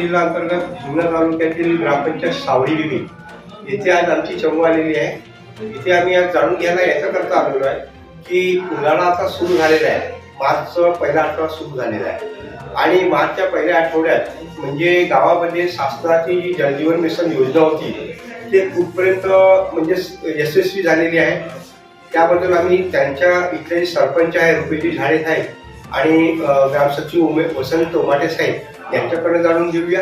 जिल्हा अंतर्गत जुन्या तालुक्यातील ग्रामपंचायत सावळी विविध येथे आज आमची चमू आलेली आहे. इथे आम्ही आज जाणून घ्यायला याच्याकरता आलेलो आहे की उन्हाळा आता सुरू झालेला आहे. मार्चचा पहिला आठवडा सुरू झालेला आहे. आणि मार्चच्या पहिल्या आठवड्यात म्हणजे गावामध्ये शासनाची जी जलजीवन मिशन योजना होती ते कुठपर्यंत म्हणजे यशस्वी झालेली आहे त्याबद्दल आम्ही त्यांच्या इथले सरपंच आहे रुपेजी झाडे साहेब आणि ग्राम ग्रामसचिव उमे वसंत उमाटे साहेब यांच्याकडे जाणून घेऊया.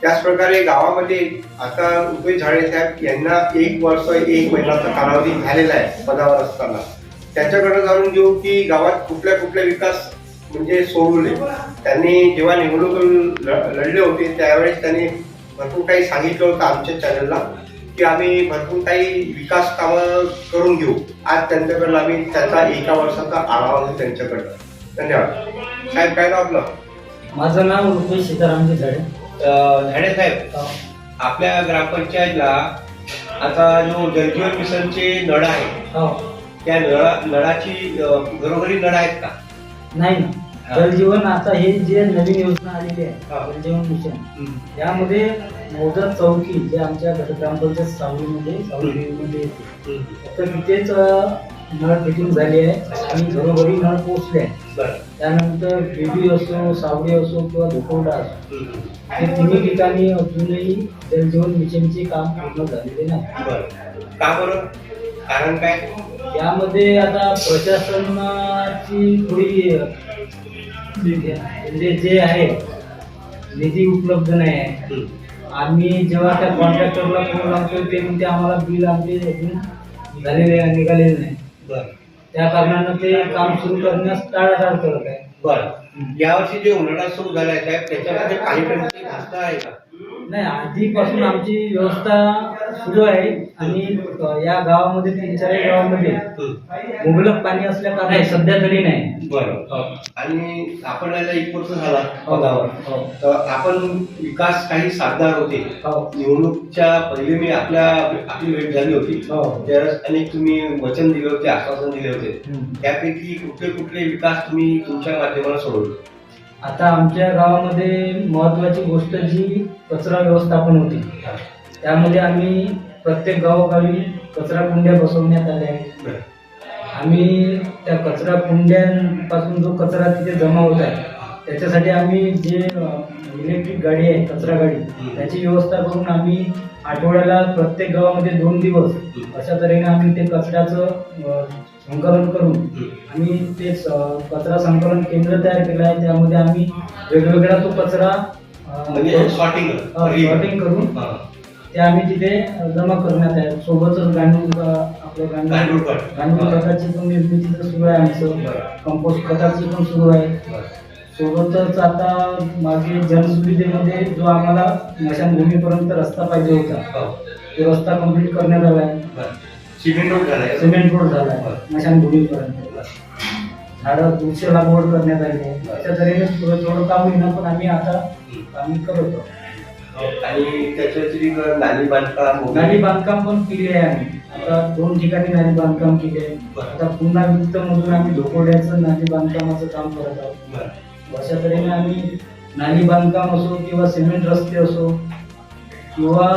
त्याचप्रकारे गावामध्ये आता उभे झाडे साहेब यांना एक वर्ष एक महिन्याचा कालावधी झालेला आहे पदावर असताना. त्याच्याकडे जाणून घेऊ की गावात कुठल्या कुठल्या विकास म्हणजे सोडवले. त्यांनी जेव्हा निवडणूक लढले होते त्यावेळेस त्यांनी भरपूर काही सांगितलं होतं आमच्या चॅनलला की आम्ही भरपूर काही विकास कामं करून घेऊ. आज त्यांच्याकडनं आम्ही त्याचा एका वर्षाचा आढावा घेऊ त्यांच्याकडनं. धन्यवाद. साहेब काय नाव आपलं? माझं नाव रुपेश सीतारामजी झाडे झाडे साहेब आपल्या ग्रामपंचायतला आता जो जलजीवन मिशनचे नळ आहे हो. त्या नळा नळाची अं, घरोघरी नळ आहेत का? नाही ना. हा. जलजीवन आता हे जे नवीन योजना आलेली हा. आहे जलजीवन मिशन यामध्ये मोदत चौकी जे आमच्या घट- ग्रामपंचायत सावलीमध्ये सावलीमध्ये येते. तर तिथेच अं, नळ फिटिंग झाली आहे आणि घरोघरी नळ पोहोचले आहे त्यानंतर बेबी असो सावली असो किंवा धुकोडा असो हे तिन्ही ठिकाणी अजूनही जलजीवन मिशनचे काम पूर्ण झालेले नाही. का बरं? कारण काय? यामध्ये आता प्रशासनाची थोडी म्हणजे जे आहे निधी उपलब्ध नाही आहे. आम्ही जेव्हा त्या कॉन्ट्रॅक्टरला फोन लावतो ते म्हणते आम्हाला बिल आमचे अजून झालेले निघालेले नाही. बरं. त्या कारणानं ते काम सुरू करण्यास टाळाटाळ करत आहे. बरं. यावर्षी जे उन्हाळा सुरू झाला आहे साहेब त्याच्यामध्ये काही टंची भासता आहे का? नाही आधीपासून आमची व्यवस्था सुरू आहे आणि या गावामध्ये तीन चार गावामध्ये मुबलक पाणी असल्या कारणाने सध्या तरी नाही बरं आणि आपण याला एक वर्ष झाला हो. पदावर हो. तर आपण विकास काही साधणार होते हो. निवडणूकच्या पहिले मी आपल्या आपली भेट झाली होती. त्यावेळेस अनेक तुम्ही वचन दिले होते आश्वासन दिले होते. त्यापैकी कुठले कुठले विकास तुम्ही तुमच्या माध्यमाला सोडवले आता आमच्या गावामध्ये महत्वाची गोष्ट जी कचरा व्यवस्थापन होती. त्यामध्ये आम्ही प्रत्येक गावोगावी कचरा कुंड्या बसवण्यात आल्या आहेत. आम्ही त्या कचरा कुंड्यांपासून जो कचरा तिथे जमा होत आहे त्याच्यासाठी आम्ही जे इलेक्ट्रिक गाडी आहे कचरा गाडी त्याची व्यवस्था करून आम्ही आठवड्याला प्रत्येक गावामध्ये दोन दिवस अशा तऱ्हेने आम्ही ते कचऱ्याचं संकलन करून आम्ही ते कचरा संकलन केंद्र तयार केलं आहे. त्यामध्ये आम्ही वेगवेगळा तो कचरा म्हणजे सॉर्टिंग सॉर्टिंग करून ते आम्ही तिथे जमा करण्यात आहे. सोबतच गांडूळ अ, आपलं गांडूळ गांडूळ खत. गांडूळ हा. खताची पण निर्मिती तिथं सुरू आहे आमचं. कंपोस्ट खताची पण सुरू आहे. सोबतच आता मागे जनसुविधेमध्ये जो आम्हाला स्मशानभूमीपर्यंत रस्ता पाहिजे होता तो रस्ता कंप्लीट करण्यात आला आहे. सिमेंट रोड झालाय सिमेंट रोड झाला आहे बरं. स्मशानभूमीपर्यंत झाडं वृक्ष लागवड करण्यात आली आहे अशा तऱ्हेने थोडं थोडं काम होईना पण आम्ही आता आम्ही करत आहोत आणि त्याच्या व्यतिरिक्त नाली बांधकाम. नाली बांधकाम पण केले आहे आम्ही आता दोन ठिकाणी नाली बांधकाम केले आहे. आता पुन्हा वित्त मधून आम्ही धोकोड्याचं नाली बांधकामाचं काम करत आहोत. अशा तऱ्हेने आम्ही नाली बांधकाम असो किंवा सिमेंट रस्ते असो किंवा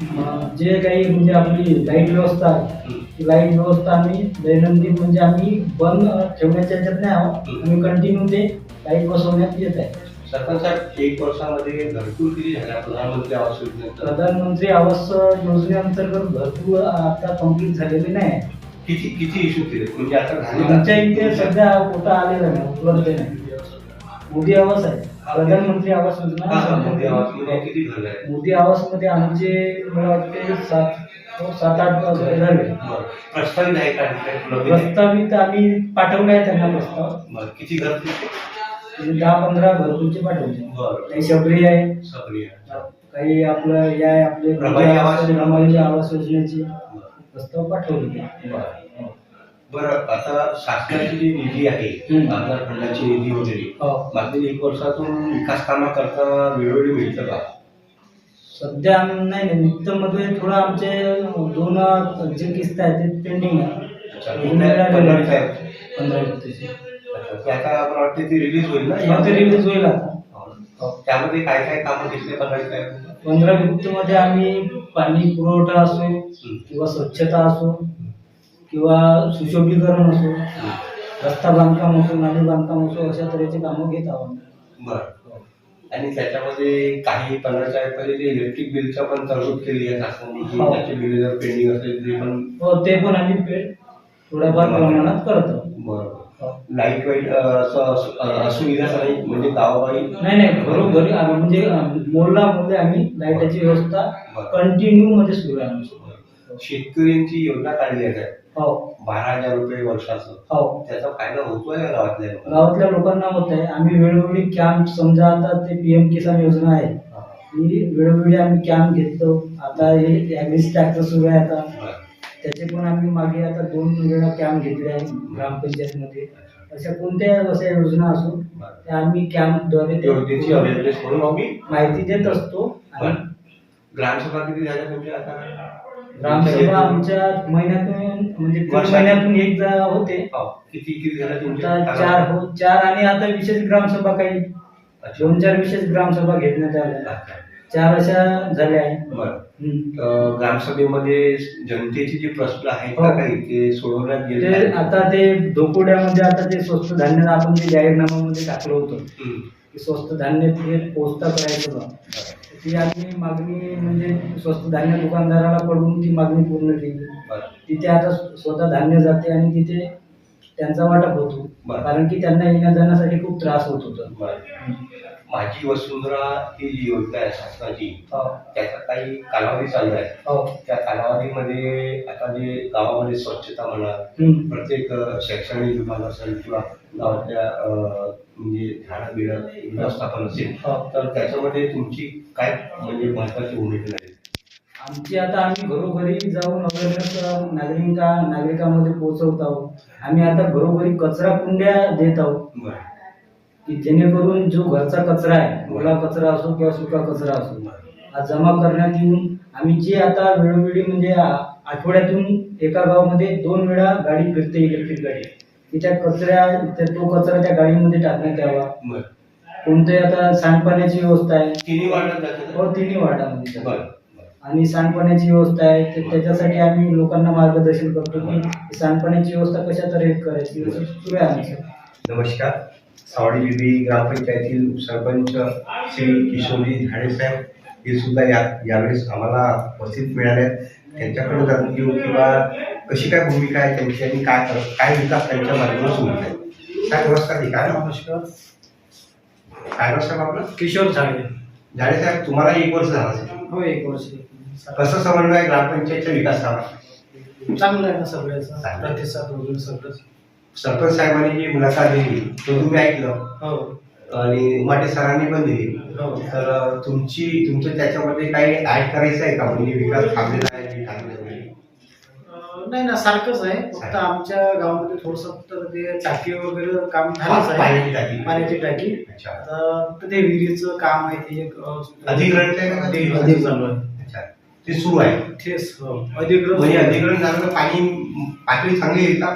जे काही म्हणजे आपली लाइट व्यवस्था आहे ती लाइट व्यवस्था आम्ही दैनंदिन म्हणजे आम्ही बंद ठेवण्याच्या ह्याच्यात नाही आहोत. आम्ही कंटिन्यू ते लाइट बसवण्यात येत आहे. सरपंच साहेब एक वर्षामध्ये घरकुल किती झाल्या प्रधानमंत्री आवास योजनेत प्रधानमंत्री आवास योजनेअंतर्गत भरपूर आता कंप्लीट झालेले नाही. किती किती इश्यू केले? म्हणजे आता? आमच्या इथे सध्या कोटा आलेला नाही उपलब्ध नाही. मोदी आवास आहे. प्रधानमंत्री आवास योजना मध्ये किती घर आहे मोदी आवासमध्ये आमचे मला वाटते सात हो, सात आठ घरे. प्रस्तावित आहे का? प्रस्तावित आम्ही पाठवले आहे त्यांना प्रस्ताव. किती घर म्हणजे दहा पंधरा घरकुलचे पाठवले बरं. काही शबरी आहे आहे. काही आपलं हे आहे आपले रमाई आवास योजनेचे. प्रस्ताव पाठवले बरं. आता शासनाची जी निधी आहे. आमदार फंडाची निधी वगैरे हो. मागील एक वर्षातून विकास कामा करता वेळोवेळी मिळतं का? सध्या नाही नित्तमध्ये थोडं आमचे दोन जे किस्त आहेत ते पेंडिंग आहे. पंधरा-. ते आता मला वाटते ती रिलीज होईल ना? आता रिलीज होईल आता. हो. त्यामध्ये काय काय कामं घेतले बघायचं पंधरा मध्ये आम्ही पाणी पुरवठा असो किंवा स्वच्छता असो किंवा सुशोभीकरण असो रस्ता बांधकाम असो नाली बांधकाम असो अशा तऱ्हेचे कामं घेत आहोत बरं. आणि त्याच्यामध्ये काही पंधराच्या ते इलेक्ट्रिक बिलचं पण तरतूद केली आहे शासनाने की हो. त्याचे बिल जर पेंडिंग असेल ते पण हो ते पण आम्ही पे- थोड्याफार प्रमाणात करतो बरोबर. लाइट वाईट सुविधा नाही म्हणजे गावोगावी? नाही नाही घरोघरी आम्ही म्हणजे मोलला मध्ये आम्ही लाईटाची व्यवस्था. कंटिन्यू मध्ये सुरू आहे आमची. शेतकऱ्यांची योजना काढली आहे हो बारा हजार रुपये वर्षाचं हो त्याचा फायदा होतोय का गावातल्या लोकांना? गावातल्या लोकांना होत आहे आम्ही वेळोवेळी कॅम्प समजा आता ते पीएम किसान योजना आहे हा. वेळोवेळी आम्ही कॅम्प घेतो आता हे ॲग्रीज ट्रॅक्टर सुरू आहे आता. त्याचे पण आम्ही मागे आता दोन वेळा कॅम्प घेतले आहे ग्रामपंचायतमध्ये अशा कोणत्या अशा योजना असो. त्या आम्ही कॅम्पद्वारे माहिती देत असतो आणि. ग्रामसभा किती झाल्या तुमच्या आता ग्रामसभा आमच्या महिन्यातून म्हणजे तीन? महिन्यातून एकदा होते हो. किती किती झाल्या तुमच्या आता चार हो चार आणि आता विशेष ग्रामसभा काही अच्छा. दोन चार विशेष ग्रामसभा घेण्यात आल्या अच्छा. चार अशा झाल्या आहे बरं हम्म. तर ग्रामसभेमध्ये जनतेचे जे प्रश्न आहेत का हो. काही ते सोडवण्यात गेले ते आहेत? आता ते धोकोड्यामध्ये आता ते स्वस्त धान्य आपण जे जाहीरनाम्यामध्ये टाकलं होतं हम्म. की स्वस्त धान्य तिथे पोचता करायचं बा ती आम्ही मागणी म्हणजे स्वस्त धान्य दुकानदाराला कडून ती मागणी पूर्ण केली. तिथे आता स्वतः धान्य जाते आणि तिथे त्यांचा वाटप होतो. कारण की त्यांना येण्या जाण्यासाठी खूप त्रास होत होता. माझी वसुंधरा ही जी योजना आहे शासनाची हो. त्याचा काही कालावधी चालू आहे. हो. त्या कालावधीमध्ये आता जे गावामध्ये स्वच्छता म्हणा. प्रत्येक शैक्षणिक विभाग असेल किंवा गावातल्या म्हणजे झाडं बिडं व्यवस्थापन असेल हो. तर त्याच्यामध्ये तुमची काय म्हणजे महत्वाची भूमिका आहे? आमची आता आम्ही घरोघरी जाऊन अवेअरनेस नागरिका नागरिकांमध्ये पोहोचवत आहोत. आम्ही आता घरोघरी कचरा कुंड्या देत आहोत. की जेणेकरून जो घरचा कचरा आहे ओला कचरा असो किंवा सुका कचरा असो हा जमा करण्यात येऊन आम्ही जे आता वेळोवेळी म्हणजे आठवड्यातून एका गावामध्ये दोन वेळा गाडी फिरते इलेक्ट्रिक गाडी. की त्या कचऱ्या तो कचरा त्या गाडीमध्ये टाकण्यात यावा. कोणते आता सांडपाण्याची व्यवस्था आहे. तिन्ही जाते हो तिन्ही वार्डामध्ये आणि सांडपाण्याची व्यवस्था आहे ते त्याच्यासाठी आम्ही लोकांना मार्गदर्शन करतो की सांडपाण्याची व्यवस्था कशा तऱ्हे करायची नमस्कार. सावडी बिबी ग्रामपंचायतील सरपंच श्री किशोरी झाडे साहेब हे सुद्धा या यावेळेस आम्हाला उपस्थित मिळाले आहेत. त्यांच्याकडे जाणून घेऊ किंवा कशी काय भूमिका आहे त्यांची आणि काय काय विकास त्यांच्या माध्यमातून सुरू आहे. काय नमस्कार. काय नाव? नमस्कार काय साहेब आपलं? किशोर झाडे. झाडे साहेब तुम्हाला एक वर्ष झालं असेल. हो एक वर्ष. कसं समन्वय ग्रामपंचायतच्या विकासावर चांगलं आहे ना सगळ्याचा. प्रतिसाद वगैरे सगळं सरपंच साहेबांनी जी मुलाखत दिली तो तुम्ही ऐकलं? हो. आणि उमाटे सरांनी पण दिली. हो. तर तुमची तुमचं त्याच्यामध्ये काही ऍड करायचं आहे का? म्हणजे विकास थांबलेला आहे की थांबलेला नाही? नाही ना सारखंच आहे. फक्त आमच्या गावामध्ये थोडस तर ते टाकी वगैरे काम झालंच आहे. पाण्याची टाकी. पाण्याची टाकी. अच्छा. आता तर ते विहिरीचं काम आहे ते एक अं, अधिग्रहणचं आहे का? अधिग्रहण. चालू आहे. अच्छा. ते सुरू आहे. तेच हो. अधिग्रहण म्हणजे अधिग्रहण झालं तर पाणी पातळी चांगली येईल का.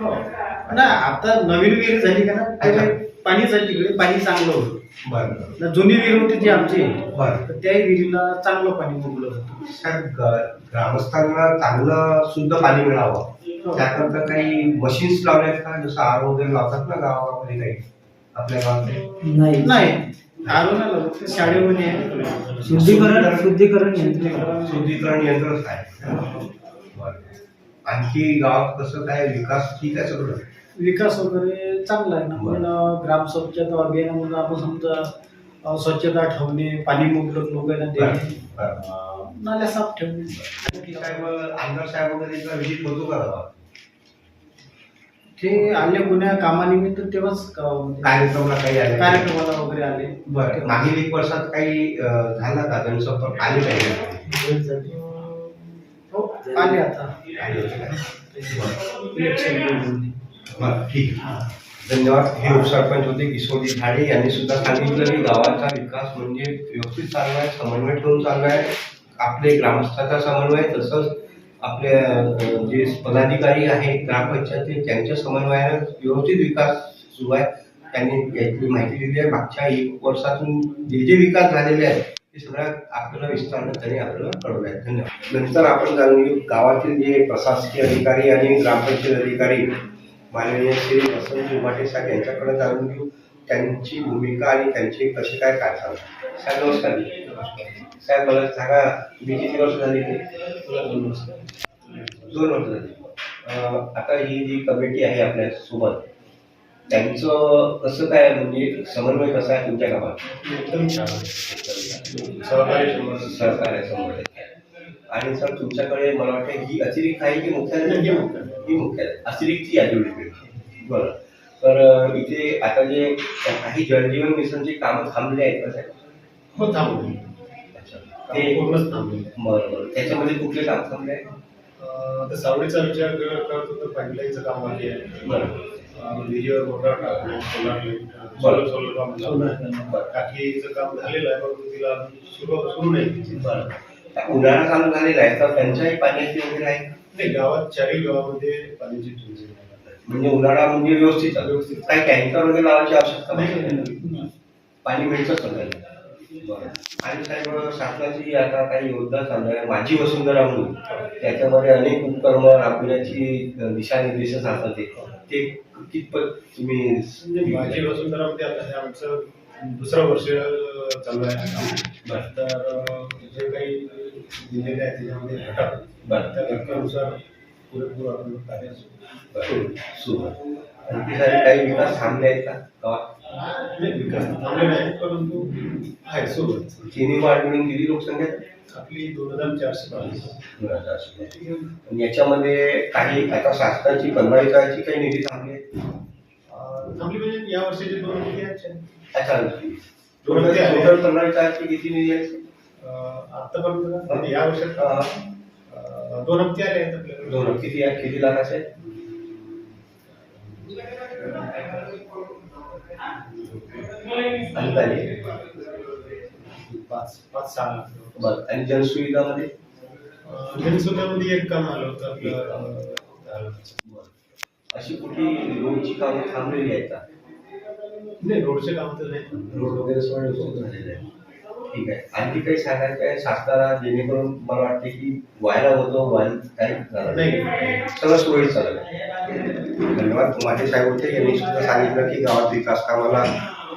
ना आता नवीन विहीर झाली का ना. पाणी झाली तिकडे पाणी चांगलं होतं. बरं ना जुनी विहीर होती जी आमची. बरं. तर त्या विहिरीला चांगलं पाणी मुबलं होतं. ग्रामस्थांना चांगलं शुद्ध पाणी मिळावं. हो. त्याकरता काही मशीन्स लावल्यात का? जसं आर वगैरे लावतात ना गावामध्ये काही आपल्या गावात नाही. नाही. आलो ना लागत ते शाळेमध्ये आहे. शुद्धीकरण शुद्धीकरण यंत्रणा शुद्धीकरण यंत्रच आहे. बरं. आणखी गावात कसं काय विकास ठीक आहे सगळं? विकास वगैरे चांगला आहे ना. पण अं, ग्राम स्वच्छता अभियानामधून आपण समजा स्वच्छता ठेवणे पाणी मुबलक लोकांना देणे नाल्या साफ ठेवणे. साहेब आमदार साहेब वगैरे विजिट होतो का गावात? ते आले कोण्या कामानिमित्त तेव्हाच कार्यक्रमला काही आले कार्यक्रमाला वगैरे आले. बरं मागील एक वर्षात काही झाला का जनसंपर्क? आले काही हो आले आता. ठीक धन्यवाद. हे उपसरपंच होते किशोरजी झाडे यांनी सुद्धा सांगितलं की गावाचा विकास म्हणजे व्यवस्थित चालला आहे समन्वय ठेवून चालला आहे. आपले ग्रामस्थाचा समन्वय तसंच आपले जे पदाधिकारी आहेत ग्रामपंचायती त्यांच्या समन्वयानं व्यवस्थित विकास सुरू आहे. त्यांनी याची माहिती दिली आहे. मागच्या एक वर्षातून जे जे विकास झालेले आहेत हे सगळ्यात आपल्याला विस्तारण त्यांनी आपल्याला कळवलं आहे. धन्यवाद. नंतर आपण जाणून घेऊ गावातील जे प्रशासकीय अधिकारी आणि ग्रामपंचायत अधिकारी माननीय श्री वसंत उमाटे साहेब यांच्याकडे जाणून घेऊ त्यांची भूमिका आणि त्यांचे कसे काय काय सांगतात साहेब नमस्कार. साहेब मला सांगा मी किती वर्ष झाली ते दोन वर्ष झाली. आता ही जी कमिटी आहे आपल्यासोबत त्यांचं कसं काय म्हणजे समन्वय कसा आहे तुमच्या गावात? सहकार्य टक्के. आणि सर तुमच्याकडे मला वाटतं ही अतिरिक्त आहे की मुख्य नाही, ही मुख्य. मुख्य आहे. अतिरिक्त ही आहे वेगळी बरं. तर इथे आता जे काही जलजीवन मिशनची कामं थांबली आहेत का साहेब? हो थांबले. अच्छा. ते पूर्णच थांबले. बरं बरं. त्याच्यामध्ये कुठले काम थांबले आहे अं, तर सावडीचा विचार कर- करत होतो पाईपलाईनचं काम बाकी आहे. बरं. सोलर काम झालेलं आहे परंतु तिला सुरू नाही तिची. उन्हाळा चालू झालेला आहे तर त्यांच्याही पाण्याची वगैरे आहे? नाही गावात चारही गावामध्ये पाण्याची टंचाई. म्हणजे उन्हाळा म्हणजे व्यवस्थित व्यवस्थित. काही टँकर वगैरे लावायची आवश्यकता नाही. पाणी मिळतं सगळ्यांना. आणि साहेब शासनाची आता काही योजना चालू आहे. माझी वसुंधरा म्हणून. त्याच्यामध्ये अनेक उपक्रम राबविण्याची दिशानिर्देश असतात ते ते कितपत तुम्ही माझी वसुंधरामध्ये आता हे आमचं दुसरं वर्ष चालू आहे. तर जे काही दिलेले आहे त्याच्यामध्ये घटक बरं. त्या घटकानुसार पुरेपूर आपण कार्य सुरू काही विकास थांबले आहेत का विकास थांबले नाही परंतु आहे सुरू. तिन्ही वाढ मिळून किती लोकसंख्या? आपली दोन हजार चारशे बावीस दोन हजार. आणि याच्यामध्ये काही आता शासनाची बनवायची काही निधी थांबली आहे? अं, थांबली म्हणजे या वर्षाचे दोन मुली आहेत अच्छा दोन. टोटल बनवायची किती निधी आहे अं, आतापर्यंत म्हणजे या वर्षात दोन हप्ते आले आहेत आपल्याकडे दोन किती आहे किती लाखाचे? अंदाजे पाच पाच सहा लाख. बरं आणि जनसुविधामध्ये अं, जनसुद्धामध्ये एक काम आलं होतं आपलं. अशी कुठली रोडची कामं थांबलेली आहेत का? नाही रोडचे काम तर नाही. रोड वगैरे सगळं सुरू झालेलं आहे. ठीक आहे. आणखी काही सांगायचं आहे? शासनाला जेणेकरून मला वाटते की व्हायला होतं व्हायला काही झालं नाही. सगळं सुरळीत चाललं. धन्यवाद. माझे साहेब होते यांनी सुद्धा सांगितलं की गावात विकास कामाला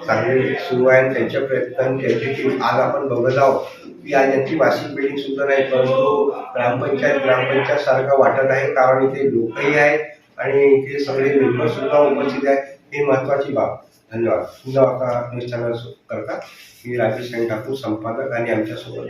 चांगले सुरू आहे आणि त्यांच्या प्रयत्न त्यांची टीम आज आपण बघत आहोत. की त्यांची यांची वार्षिक बिल्डिंग सुद्धा नाही परंतु ग्रामपंचायत ग्रामपंचायत सारखं वाटत आहे कारण इथे लोकही आहेत आणि इथे सगळे मेंबर सुद्धा उपस्थित आहेत. हे महत्वाची बाब. धन्यवाद. पुन्हा आता निश्चय करता. मी राजेश ठाकूर संपादक आणि आमच्यासोबत